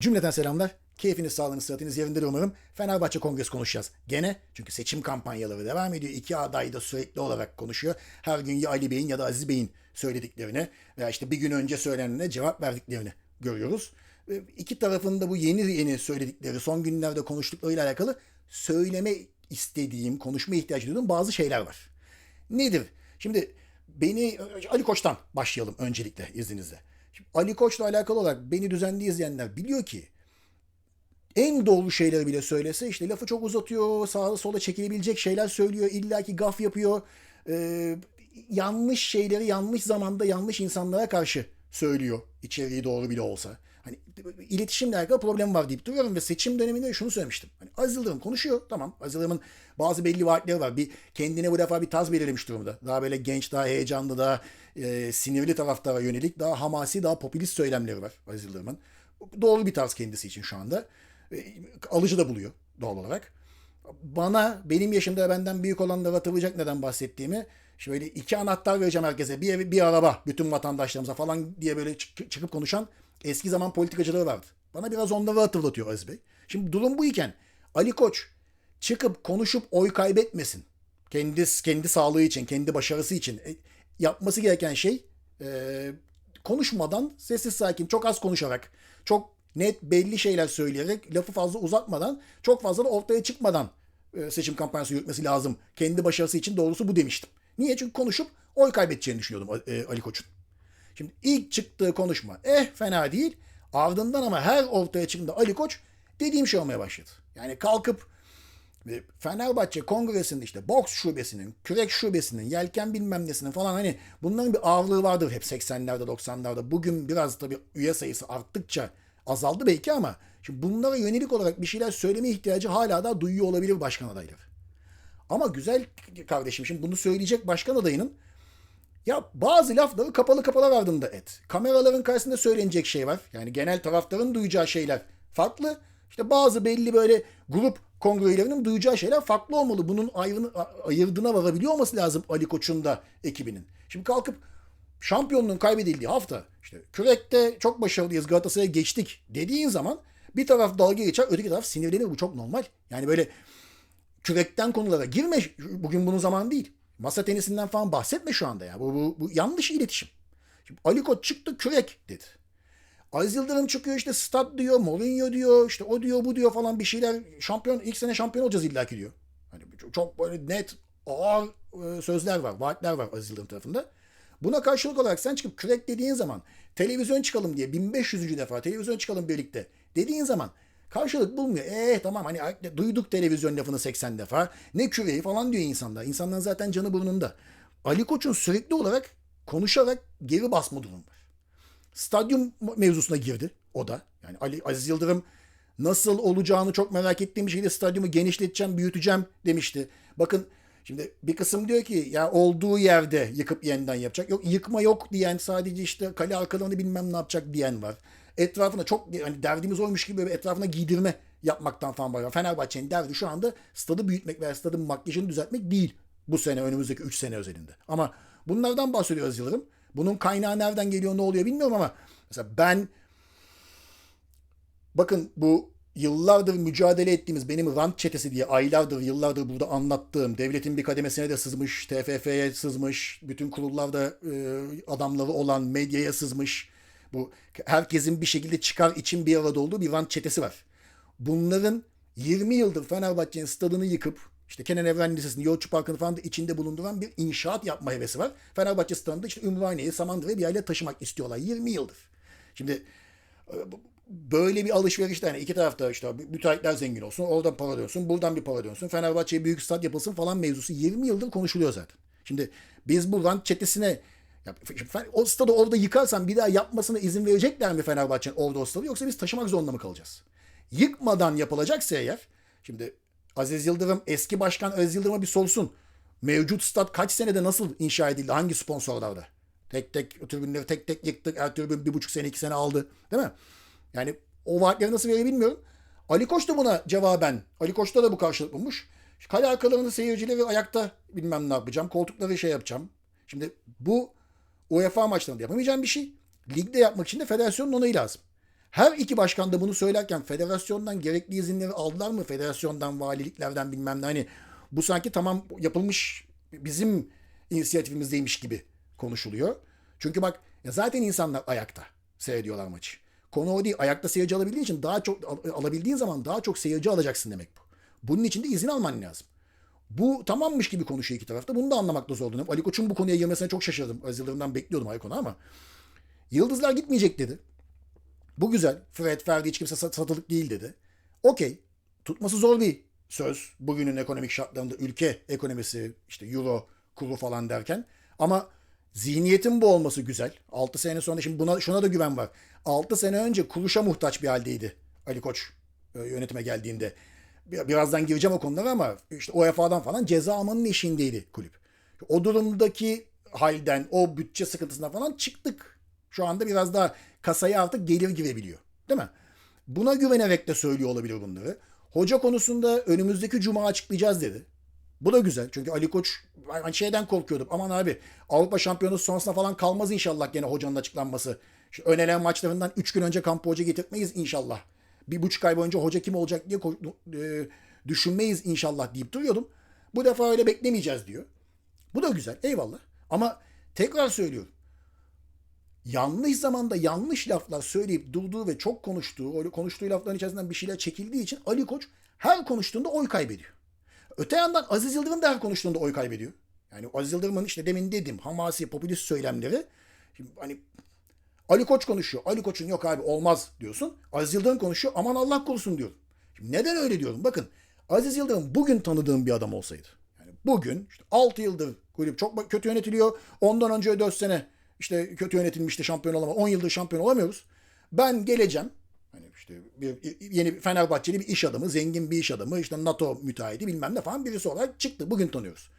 Cümleten selamlar. Keyfiniz, sağlığınız, sıhhatiniz yerindedir umarım. Fenerbahçe Kongresi konuşacağız. Gene çünkü seçim kampanyaları devam ediyor. İki aday da sürekli olarak konuşuyor. Her gün ya Ali Bey'in ya da Aziz Bey'in söylediklerini veya işte bir gün önce söylenene cevap verdiklerini görüyoruz. İki tarafın da bu yeni yeni söyledikleri, son günlerde konuştuklarıyla alakalı söyleme istediğim, konuşma ihtiyacı duyduğum bazı şeyler var. Nedir? Şimdi beni Ali Koç'tan başlayalım öncelikle izninizle. Ali Koç'la alakalı olarak beni düzenli izleyenler biliyor ki en doğru şeyleri bile söylese işte lafı çok uzatıyor, sağa sola çekilebilecek şeyler söylüyor, illaki gaf yapıyor. Ee, yanlış şeyleri yanlış zamanda yanlış insanlara karşı söylüyor içeriği doğru bile olsa. İletişimle alakalı problem var deyip duruyorum ve seçim döneminde şunu söylemiştim. Hani Aziz Yıldırım konuşuyor tamam. Aziz Yıldırım'ın bazı belli vaatleri var. Bir kendine bu defa bir taz belirlemiş durumda. Daha böyle genç, daha heyecanlı, daha e, sinirli taraftara yönelik daha hamasi, daha popülist söylemleri var Aziz Yıldırım'ın. Doğru bir tarz kendisi için şu anda. E, alıcı da buluyor doğal olarak. Bana benim yaşımda benden büyük olanlara hatırlayacak neden bahsettiğimi şöyle iki anahtar vereceğim herkese bir bir araba bütün vatandaşlarımıza falan diye böyle çık- çıkıp konuşan eski zaman politikacıları vardı. Bana biraz onları hatırlatıyor Aziz Bey. Şimdi durum bu iken Ali Koç çıkıp konuşup oy kaybetmesin. Kendi, kendi sağlığı için, kendi başarısı için e, yapması gereken şey e, konuşmadan sessiz sakin çok az konuşarak çok net belli şeyler söyleyerek lafı fazla uzatmadan çok fazla da ortaya çıkmadan e, seçim kampanyası yürütmesi lazım. Kendi başarısı için doğrusu bu demiştim. Niye? Çünkü konuşup oy kaybedeceğini düşünüyordum e, Ali Koç'un. Şimdi ilk çıktığı konuşma eh fena değil. Ardından ama her ortaya çıktığında Ali Koç dediğim şey olmaya başladı. Yani kalkıp Fenerbahçe Kongresi'nin işte boks şubesinin, kürek şubesinin, yelken bilmem nesinin falan hani bunların bir ağırlığı vardır hep 80'lerde 90'larda. Bugün biraz tabii üye sayısı arttıkça azaldı belki ama şimdi bunlara yönelik olarak bir şeyler söyleme ihtiyacı hala da duyuyor olabilir başkan adayları. Ama güzel kardeşim şimdi bunu söyleyecek başkan adayının ya bazı lafları kapalı kapalı ardında et. Kameraların karşısında söylenecek şey var. Yani genel taraftarın duyacağı şeyler farklı. İşte bazı belli böyle grup kongrelerinin duyacağı şeyler farklı olmalı. Bunun ayrını, ayırdığına varabiliyor olması lazım Ali Koç'un da ekibinin. Şimdi kalkıp şampiyonluğun kaybedildiği hafta işte kürekte çok başarılıyız Galatasaray'a geçtik dediğin zaman bir taraf dalga geçer öteki taraf sinirlenir. Bu çok normal. Yani böyle kürekten konulara girme. Bugün bunun zamanı değil. Masa tenisinden falan bahsetme şu anda ya. Bu, bu, bu yanlış iletişim. Şimdi Ali Koç çıktı kürek dedi. Aziz Yıldırım çıkıyor işte stat diyor, Mourinho diyor, işte o diyor, bu diyor falan bir şeyler. Şampiyon, ilk sene şampiyon olacağız illaki diyor. Hani çok, böyle net, ağır e, sözler var, vaatler var Aziz Yıldırım tarafında. Buna karşılık olarak sen çıkıp kürek dediğin zaman televizyon çıkalım diye 1500. defa televizyon çıkalım birlikte dediğin zaman karşılık bulmuyor. Eh tamam hani duyduk televizyon lafını 80 defa. Ne küreği falan diyor insanlar. İnsanların zaten canı burnunda. Ali Koç'un sürekli olarak konuşarak geri basma durumu var. Stadyum mevzusuna girdi o da. Yani Ali Aziz Yıldırım nasıl olacağını çok merak ettiğim bir şeyde stadyumu genişleteceğim, büyüteceğim demişti. Bakın şimdi bir kısım diyor ki ya olduğu yerde yıkıp yeniden yapacak. Yok yıkma yok diyen sadece işte kale arkalarını bilmem ne yapacak diyen var. Etrafına çok hani derdimiz oymuş gibi böyle etrafına giydirme yapmaktan falan var. Fenerbahçe'nin derdi şu anda stadı büyütmek veya stadın makyajını düzeltmek değil. Bu sene önümüzdeki 3 sene özelinde. Ama bunlardan bahsediyoruz Yıldırım. Bunun kaynağı nereden geliyor ne oluyor bilmiyorum ama mesela ben bakın bu yıllardır mücadele ettiğimiz benim rant çetesi diye aylardır yıllardır burada anlattığım devletin bir kademesine de sızmış, TFF'ye sızmış, bütün kurullarda e, adamları olan medyaya sızmış. Bu herkesin bir şekilde çıkar için bir arada olduğu bir rant çetesi var. Bunların 20 yıldır Fenerbahçe'nin stadını yıkıp işte Kenan Evren Lisesi'nin Yolcu Parkı'nı falan da içinde bulunduran bir inşaat yapma hevesi var. Fenerbahçe stadında işte Ümraniye'yi, Samandıra'yı bir yerle taşımak istiyorlar 20 yıldır. Şimdi böyle bir alışverişte yani iki tarafta işte müteahhitler zengin olsun, oradan para dönsün, buradan bir para dönsün, Fenerbahçe'ye büyük stat yapılsın falan mevzusu 20 yıldır konuşuluyor zaten. Şimdi biz bu rant çetesine ya, o stadı orada yıkarsan bir daha yapmasına izin verecekler mi Fenerbahçe'nin orada o stadı yoksa biz taşımak zorunda mı kalacağız? Yıkmadan yapılacaksa eğer şimdi Aziz Yıldırım eski başkan Aziz Yıldırım'a bir sorsun. Mevcut stat kaç senede nasıl inşa edildi? Hangi sponsorlarda? Tek tek tribünleri tek tek yıktık. Her tribün bir buçuk sene iki sene aldı. Değil mi? Yani o vaatleri nasıl verir bilmiyorum. Ali Koç da buna cevaben. Ali Koç'ta da bu karşılık bulmuş. Kale arkalarında seyircileri ayakta bilmem ne yapacağım. Koltukları şey yapacağım. Şimdi bu UEFA maçlarında yapamayacağım bir şey. Ligde yapmak için de federasyonun onayı lazım. Her iki başkan da bunu söylerken federasyondan gerekli izinleri aldılar mı? Federasyondan, valiliklerden bilmem ne. Hani bu sanki tamam yapılmış bizim inisiyatifimizdeymiş gibi konuşuluyor. Çünkü bak zaten insanlar ayakta seyrediyorlar maçı. Konu o değil. Ayakta seyirci alabildiğin için daha çok al- alabildiğin zaman daha çok seyirci alacaksın demek bu. Bunun için de izin alman lazım. Bu tamammış gibi konuşuyor iki tarafta. Bunu da anlamakta zorlanıyorum. Ali Koç'un bu konuya girmesine çok şaşırdım. Aziz Yıldırım'dan bekliyordum Ali konu ama. Yıldızlar gitmeyecek dedi. Bu güzel. Fred, Ferdi hiç kimse sat- satılık değil dedi. Okey. Tutması zor bir söz. Bugünün ekonomik şartlarında ülke ekonomisi, işte euro, kuru falan derken. Ama zihniyetin bu olması güzel. 6 sene sonra şimdi buna şuna da güven var. 6 sene önce kuruşa muhtaç bir haldeydi Ali Koç e, yönetime geldiğinde. Bir- Birazdan gireceğim o konulara ama işte UEFA'dan falan ceza almanın eşiğindeydi kulüp. O durumdaki halden, o bütçe sıkıntısından falan çıktık. Şu anda biraz daha kasaya artık gelir girebiliyor. Değil mi? Buna güvenerek de söylüyor olabilir bunları. Hoca konusunda önümüzdeki cuma açıklayacağız dedi. Bu da güzel. Çünkü Ali Koç ben şeyden korkuyordum. Aman abi Avrupa Şampiyonası sonrasında falan kalmaz inşallah gene hocanın açıklanması. Şu önelen maçlarından 3 gün önce kampa hoca getirtmeyiz inşallah. Bir buçuk ay boyunca hoca kim olacak diye e, düşünmeyiz inşallah deyip duruyordum. Bu defa öyle beklemeyeceğiz diyor. Bu da güzel. Eyvallah. Ama tekrar söylüyorum. Yanlış zamanda yanlış laflar söyleyip durduğu ve çok konuştuğu, konuştuğu lafların içerisinden bir şeyler çekildiği için Ali Koç her konuştuğunda oy kaybediyor. Öte yandan Aziz Yıldırım da her konuştuğunda oy kaybediyor. Yani Aziz Yıldırım'ın işte demin dedim hamasi, popülist söylemleri. Şimdi hani Ali Koç konuşuyor. Ali Koç'un yok abi olmaz diyorsun. Aziz Yıldırım konuşuyor. Aman Allah korusun diyor. Şimdi neden öyle diyorum? Bakın Aziz Yıldırım bugün tanıdığım bir adam olsaydı. Yani bugün işte 6 yıldır kulüp çok kötü yönetiliyor. Ondan önce 4 sene işte kötü yönetilmişti şampiyon olamaz. 10 yıldır şampiyon olamıyoruz. Ben geleceğim. Hani işte bir, yeni Fenerbahçeli bir iş adamı, zengin bir iş adamı, işte NATO müteahhidi bilmem ne falan birisi olarak çıktı. Bugün tanıyoruz.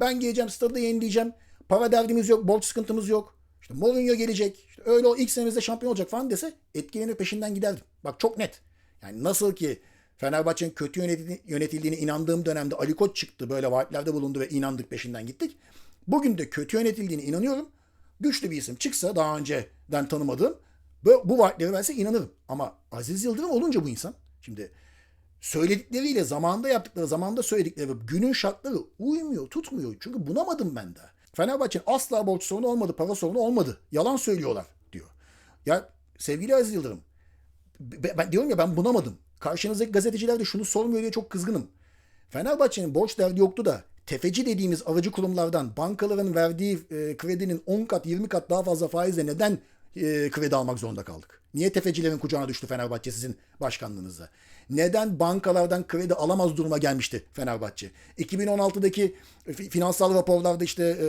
Ben geleceğim, stadı yenileyeceğim. Para derdimiz yok, borç sıkıntımız yok. İşte Mourinho gelecek. İşte öyle o ilk senemizde şampiyon olacak falan dese etkilenir peşinden giderdim. Bak çok net. Yani nasıl ki Fenerbahçe'nin kötü yönetildiğine, inandığım dönemde Ali Koç çıktı. Böyle vaatlerde bulundu ve inandık peşinden gittik. Bugün de kötü yönetildiğine inanıyorum. Güçlü bir isim çıksa daha önceden tanımadığım bu, bu vaatleri verse inanırım. Ama Aziz Yıldırım olunca bu insan. Şimdi söyledikleriyle zamanda yaptıkları, zamanda söyledikleri günün şartları uymuyor, tutmuyor. Çünkü bunamadım ben de. Fenerbahçe'nin asla borç sorunu olmadı, para sorunu olmadı. Yalan söylüyorlar diyor. Ya sevgili Aziz Yıldırım, ben, diyorum ya ben bunamadım. Karşınızdaki gazeteciler de şunu sormuyor diye çok kızgınım. Fenerbahçe'nin borç derdi yoktu da tefeci dediğimiz aracı kurumlardan bankaların verdiği e, kredinin 10 kat 20 kat daha fazla faizle neden e, kredi almak zorunda kaldık? Niye tefecilerin kucağına düştü Fenerbahçe sizin başkanlığınızda? Neden bankalardan kredi alamaz duruma gelmişti Fenerbahçe? 2016'daki fi- finansal raporlarda işte e,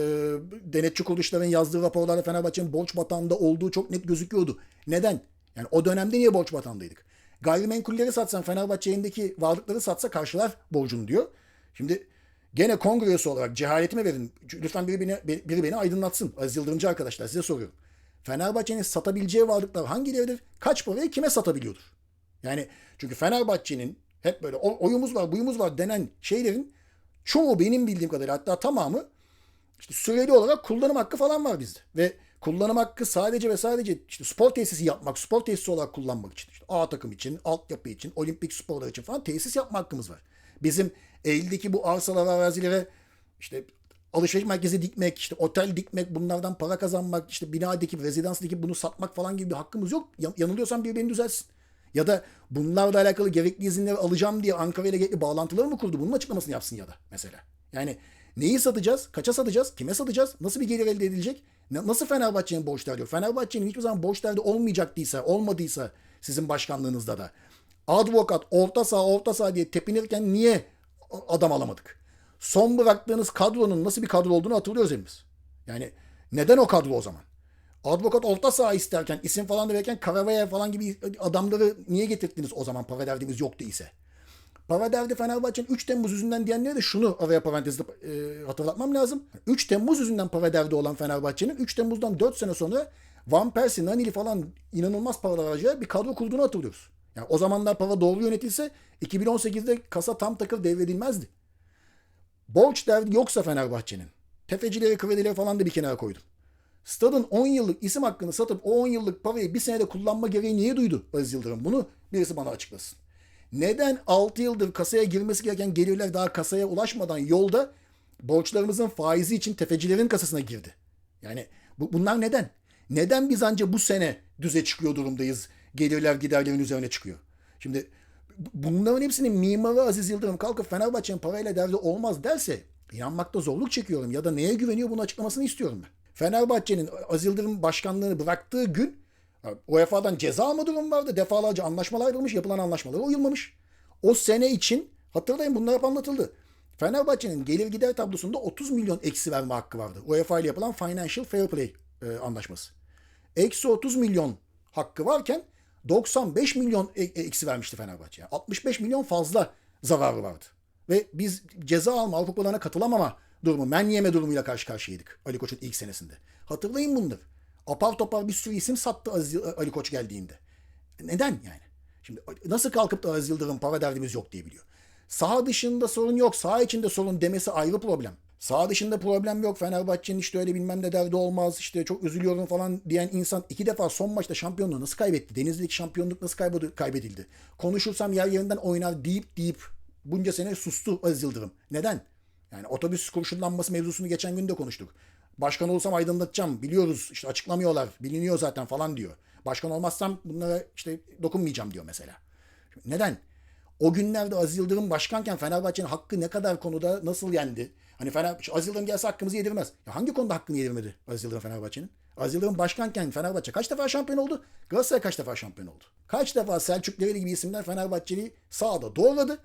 denetçi kuruluşların yazdığı raporlarda Fenerbahçe'nin borç batağında olduğu çok net gözüküyordu. Neden? Yani o dönemde niye borç batağındaydık? Gayrimenkulleri satsan Fenerbahçe elindeki varlıkları satsa karşılar borcunu diyor. Şimdi gene kongre üyesi olarak cehaletime verin. Lütfen biri beni, biri beni aydınlatsın. Aziz Yıldırımcı arkadaşlar size soruyorum. Fenerbahçe'nin satabileceği varlıklar hangileridir? Kaç paraya kime satabiliyordur? Yani çünkü Fenerbahçe'nin hep böyle "O- oyumuz var, buyumuz var denen şeylerin çoğu benim bildiğim kadarıyla hatta tamamı işte süreli olarak kullanım hakkı falan var bizde. Ve kullanım hakkı sadece ve sadece işte spor tesisi yapmak, spor tesisi olarak kullanmak için. İşte A takım için, altyapı için, olimpik sporlar için falan tesis yapma hakkımız var. Bizim eldeki bu arsalara, arazilere işte alışveriş merkezi dikmek, işte otel dikmek, bunlardan para kazanmak, işte bina dikip, rezidans dikip bunu satmak falan gibi bir hakkımız yok. Ya- Yanılıyorsam bir beni düzelsin. Ya da bunlarla alakalı gerekli izinleri alacağım diye Ankara ile gerekli bağlantıları mı kurdu? Bunun açıklamasını yapsın ya da mesela. Yani neyi satacağız? Kaça satacağız? Kime satacağız? Nasıl bir gelir elde edilecek? Na- Nasıl Fenerbahçe'nin borç derdi yok? Fenerbahçe'nin hiçbir zaman borç derdi olmayacaktıysa, olmadıysa sizin başkanlığınızda da advokat, orta saha, orta saha diye tepinirken niye adam alamadık? Son bıraktığınız kadronun nasıl bir kadro olduğunu hatırlıyoruz hepimiz. Yani neden o kadro o zaman? Advokat orta saha isterken, isim falan da verirken Karavaya falan gibi adamları niye getirdiniz o zaman para derdiniz yoktu ise? Para derdi Fenerbahçe'nin 3 Temmuz yüzünden diyenlere de şunu araya parantezde e, hatırlatmam lazım. 3 Temmuz yüzünden para derdi olan Fenerbahçe'nin 3 Temmuz'dan 4 sene sonra Van Persie, Nanili falan inanılmaz paralar harcayarak bir kadro kurduğunu hatırlıyoruz. Yani o zamanlar para doğru yönetilse 2018'de kasa tam takır devredilmezdi. Borç derdi yoksa Fenerbahçe'nin. Tefecileri, kredileri falan da bir kenara koydum. Stadın 10 yıllık isim hakkını satıp o 10 yıllık parayı bir senede kullanma gereği niye duydu Aziz Yıldırım? Bunu birisi bana açıklasın. Neden 6 yıldır kasaya girmesi gereken gelirler daha kasaya ulaşmadan yolda borçlarımızın faizi için tefecilerin kasasına girdi? Yani bu, bunlar neden? Neden biz ancak bu sene düze çıkıyor durumdayız? Gelirler giderlerin üzerine çıkıyor. Şimdi bunların hepsinin mimarı Aziz Yıldırım kalkıp Fenerbahçe'nin parayla derdi olmaz derse inanmakta zorluk çekiyorum ya da neye güveniyor bunu açıklamasını istiyorum ben. Fenerbahçe'nin Aziz Yıldırım başkanlığını bıraktığı gün UEFA'dan ceza mı durum vardı? Defalarca anlaşmalar ayrılmış, yapılan anlaşmalara uyulmamış. O sene için hatırlayın bunlar hep anlatıldı. Fenerbahçe'nin gelir gider tablosunda 30 milyon eksi verme hakkı vardı. UEFA ile yapılan Financial Fair Play e, anlaşması. Eksi 30 milyon hakkı varken 95 milyon e- e- eksi vermişti Fenerbahçe. Yani 65 milyon fazla zararı vardı. Ve biz ceza alma, Avrupa Kupalarına katılamama durumu, men yeme durumuyla karşı karşıyaydık Ali Koç'un ilk senesinde. Hatırlayın bunları. Apar topar bir sürü isim sattı Aziz, Ali Koç geldiğinde. Neden yani? Şimdi nasıl kalkıp da Aziz Yıldırım para derdimiz yok diyebiliyor. Saha dışında sorun yok, saha içinde sorun demesi ayrı problem. Saha dışında problem yok. Fenerbahçe'nin işte öyle bilmem ne derdi olmaz. işte çok üzülüyorum falan diyen insan iki defa son maçta şampiyonluğu nasıl kaybetti? Denizli'deki şampiyonluk nasıl kaybedildi? Konuşursam yer yerinden oynar deyip deyip bunca sene sustu Aziz Yıldırım. Neden? Yani otobüs kurşunlanması mevzusunu geçen gün de konuştuk. Başkan olsam aydınlatacağım. Biliyoruz işte açıklamıyorlar. Biliniyor zaten falan diyor. Başkan olmazsam bunlara işte dokunmayacağım diyor mesela. Neden? O günlerde Aziz Yıldırım başkanken Fenerbahçe'nin hakkı ne kadar konuda nasıl yendi? Hani Fener, Aziz Yıldırım gelse hakkımızı yedirmez. Ya hangi konuda hakkını yedirmedi Aziz Yıldırım Fenerbahçe'nin? Aziz Yıldırım başkanken Fenerbahçe kaç defa şampiyon oldu? Galatasaray kaç defa şampiyon oldu? Kaç defa Selçuk Develi gibi isimler Fenerbahçe'yi sağda doğradı.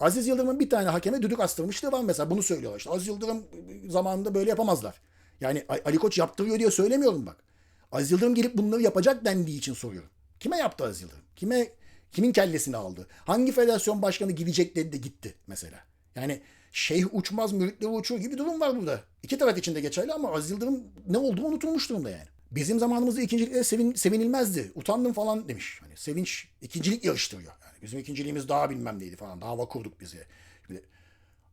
Aziz Yıldırım'ın bir tane hakeme düdük astırmışlığı var mesela bunu söylüyorlar. İşte Aziz Yıldırım zamanında böyle yapamazlar. Yani Ali Koç yaptırıyor diye söylemiyorum bak. Aziz Yıldırım gelip bunları yapacak dendiği için soruyorum. Kime yaptı Aziz Yıldırım? Kime kimin kellesini aldı? Hangi federasyon başkanı gidecek dedi de gitti mesela. Yani şeyh uçmaz müritleri uçuyor gibi durum var burada. İki taraf için de geçerli ama Aziz Yıldırım ne olduğu unutulmuş durumda yani. Bizim zamanımızda ikincilikle sevin, sevinilmezdi. Utandım falan demiş. Hani sevinç ikincilik yarıştırıyor. Yani bizim ikinciliğimiz daha bilmem neydi falan. Daha vakurduk bizi. Şimdi,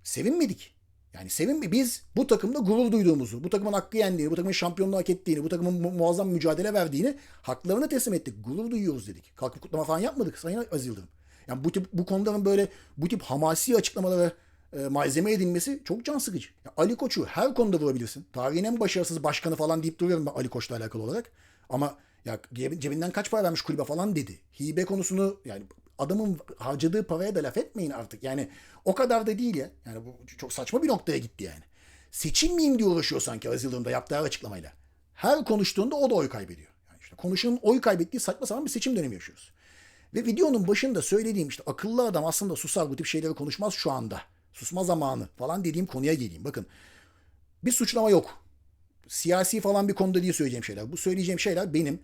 sevinmedik. Yani sevin biz bu takımda gurur duyduğumuzu, bu takımın hakkı yendiğini, bu takımın şampiyonluğu hak ettiğini, bu takımın mu- muazzam mücadele verdiğini haklarını teslim ettik. Gurur duyuyoruz dedik. Kalkıp kutlama falan yapmadık Sayın Aziz Yıldırım. Yani bu tip bu konuların böyle bu tip hamasi açıklamalara e, malzeme edilmesi çok can sıkıcı. Ya Ali Koç'u her konuda vurabilirsin. Tarihin en başarısız başkanı falan deyip duruyorum ben Ali Koç'la alakalı olarak. Ama ya cebinden kaç para vermiş kulübe falan dedi. Hibe konusunu yani adamın harcadığı paraya da laf etmeyin artık. Yani o kadar da değil ya. Yani bu çok saçma bir noktaya gitti yani. Seçim miyim diye uğraşıyor sanki Aziz Yıldırım'da yaptığı açıklamayla. Her konuştuğunda o da oy kaybediyor. Yani işte konuşanın oy kaybettiği saçma sapan bir seçim dönemi yaşıyoruz. Ve videonun başında söylediğim işte akıllı adam aslında susar bu tip şeyleri konuşmaz şu anda. Susma zamanı falan dediğim konuya geleyim. Bakın bir suçlama yok. Siyasi falan bir konuda değil söyleyeceğim şeyler. Bu söyleyeceğim şeyler benim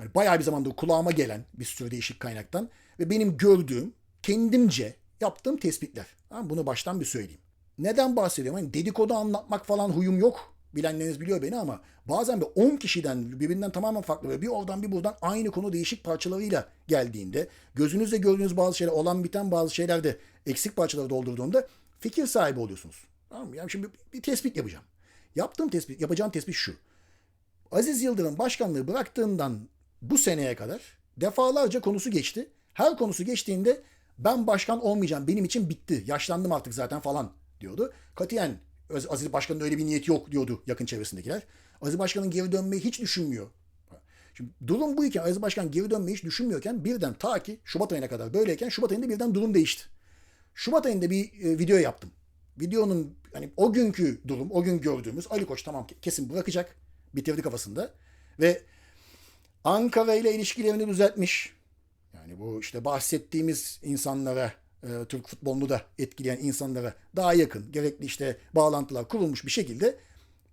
yani bayağı bir zamandır kulağıma gelen bir sürü değişik kaynaktan ve benim gördüğüm, kendimce yaptığım tespitler. Bunu baştan bir söyleyeyim. Neden bahsediyorum? Hani dedikodu anlatmak falan huyum yok. Bilenleriniz biliyor beni ama bazen bir 10 kişiden birbirinden tamamen farklı ve bir oradan bir buradan aynı konu değişik parçalarıyla geldiğinde gözünüzle gördüğünüz bazı şeyler olan biten bazı şeylerde eksik parçaları doldurduğunda fikir sahibi oluyorsunuz. Tamam mı? Yani şimdi bir tespit yapacağım. Yaptığım tespit, yapacağım tespit şu. Aziz Yıldırım başkanlığı bıraktığından bu seneye kadar defalarca konusu geçti. Her konusu geçtiğinde ben başkan olmayacağım benim için bitti yaşlandım artık zaten falan diyordu. Katiyen Aziz Başkan'ın öyle bir niyeti yok diyordu yakın çevresindekiler. Aziz Başkan'ın geri dönmeyi hiç düşünmüyor. Şimdi durum buyken Aziz Başkan geri dönmeyi hiç düşünmüyorken birden ta ki Şubat ayına kadar böyleyken Şubat ayında birden durum değişti. Şubat ayında bir e, video yaptım. Videonun hani o günkü durum, o gün gördüğümüz Ali Koç tamam kesin bırakacak. Bitirdi kafasında. Ve Ankara ile ilişkilerini düzeltmiş. Yani bu işte bahsettiğimiz insanlara, e, Türk futbolunu da etkileyen insanlara daha yakın, gerekli işte bağlantılar kurulmuş bir şekilde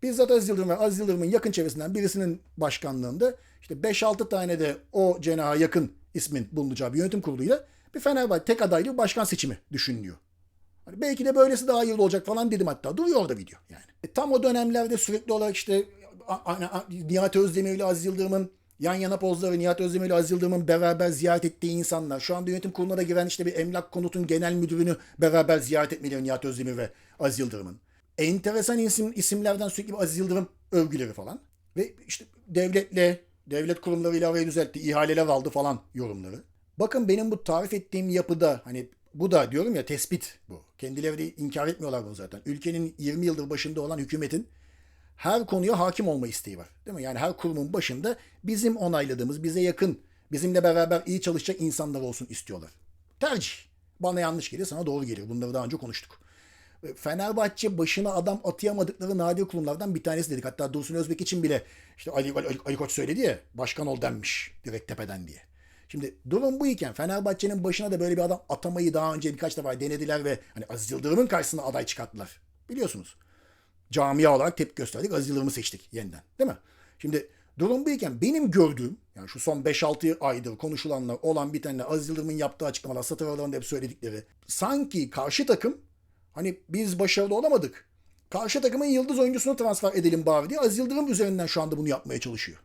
bizzat Aziz Yıldırım ve Aziz Yıldırım'ın yakın çevresinden birisinin başkanlığında işte 5-6 tane de o cenaha yakın ismin bulunacağı bir yönetim kuruluyla bir Fenerbahçe tek adaylı başkan seçimi düşünülüyor. Hani belki de böylesi daha hayırlı olacak falan dedim hatta. Duruyor orada video yani. E, tam o dönemlerde sürekli olarak işte Nihat Özdemir ile Aziz Yıldırım'ın yan yana pozları Nihat Özdemir ile Aziz Yıldırım'ın beraber ziyaret ettiği insanlar. Şu anda yönetim kuruluna da giren işte bir emlak konutun genel müdürünü beraber ziyaret etmeleri Nihat Özdemir ve Aziz Yıldırım'ın. Enteresan isim, isimlerden sürekli Aziz Yıldırım övgüleri falan. Ve işte devletle, devlet kurumlarıyla arayı düzeltti, ihaleler aldı falan yorumları. Bakın benim bu tarif ettiğim yapıda hani bu da diyorum ya tespit bu. Kendileri de inkar etmiyorlar bunu zaten. Ülkenin 20 yıldır başında olan hükümetin her konuya hakim olma isteği var. Değil mi? Yani her kurumun başında bizim onayladığımız, bize yakın, bizimle beraber iyi çalışacak insanlar olsun istiyorlar. Tercih. Bana yanlış gelir, sana doğru gelir. Bunları daha önce konuştuk. Fenerbahçe başına adam atayamadıkları nadir kurumlardan bir tanesi dedik. Hatta Dursun Özbek için bile işte Ali, Ali, Ali Koç söyledi ya başkan ol denmiş direkt tepeden diye. Şimdi durum bu iken Fenerbahçe'nin başına da böyle bir adam atamayı daha önce birkaç defa denediler ve hani Aziz Yıldırım'ın karşısına aday çıkarttılar. Biliyorsunuz. Camia olarak tepki gösterdik. Aziz Yıldırım'ı seçtik yeniden. Değil mi? Şimdi durum bu iken benim gördüğüm yani şu son 5-6 aydır konuşulanlar olan bitenler Aziz Yıldırım'ın yaptığı açıklamalar satır aralarında hep söyledikleri sanki karşı takım hani biz başarılı olamadık. Karşı takımın yıldız oyuncusunu transfer edelim bari diye Aziz Yıldırım üzerinden şu anda bunu yapmaya çalışıyor.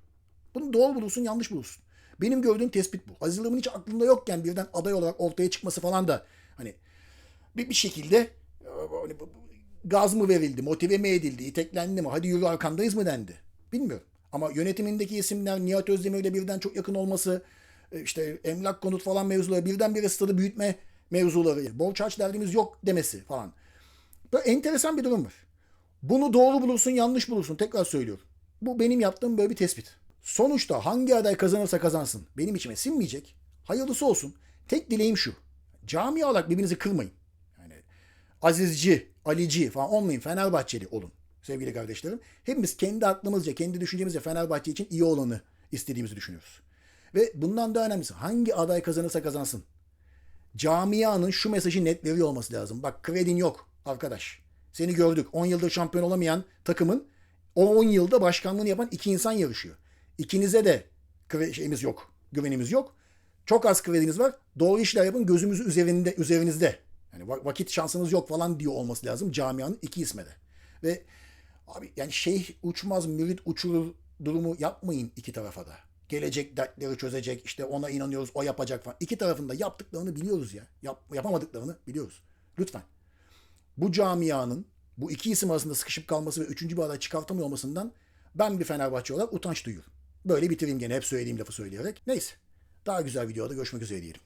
Bunu doğru bulursun yanlış bulursun. Benim gördüğüm tespit bu. Aziz Yıldırım'ın hiç aklında yokken birden aday olarak ortaya çıkması falan da hani bir, bir şekilde hani gaz mı verildi, motive mi edildi, iteklendi mi, hadi yürü arkandayız mı dendi. Bilmiyorum. Ama yönetimindeki isimler Nihat Özdemir'le birden çok yakın olması, işte emlak konut falan mevzuları, birdenbire stadı büyütme mevzuları, borç harç derdimiz yok demesi falan. Böyle enteresan bir durum var. Bunu doğru bulursun, yanlış bulursun. Tekrar söylüyorum. Bu benim yaptığım böyle bir tespit. Sonuçta hangi aday kazanırsa kazansın benim içime sinmeyecek. Hayırlısı olsun. Tek dileğim şu. Cami olarak birbirinizi kırmayın. Yani Azizci, Alici falan olmayın. Fenerbahçeli olun sevgili kardeşlerim. Hepimiz kendi aklımızca, kendi düşüncemizce Fenerbahçe için iyi olanı istediğimizi düşünüyoruz. Ve bundan da önemlisi hangi aday kazanırsa kazansın. Camianın şu mesajı net veriyor olması lazım. Bak kredin yok arkadaş. Seni gördük. 10 yıldır şampiyon olamayan takımın o 10 yılda başkanlığını yapan iki insan yarışıyor. İkinize de şeyimiz yok, güvenimiz yok. Çok az krediniz var. Doğru işler yapın gözümüz üzerinde, üzerinizde. Yani vakit şansınız yok falan diyor olması lazım camianın iki isme de. Ve abi yani şeyh uçmaz mürit uçurur durumu yapmayın iki tarafa da. Gelecek dertleri çözecek işte ona inanıyoruz o yapacak falan. İki tarafında yaptıklarını biliyoruz ya. Yap, yapamadıklarını biliyoruz. Lütfen. Bu camianın bu iki isim arasında sıkışıp kalması ve üçüncü bir aday çıkartamıyor olmasından ben bir Fenerbahçe olarak utanç duyuyorum. Böyle bitireyim gene hep söylediğim lafı söyleyerek. Neyse. Daha güzel videoda görüşmek üzere diyelim.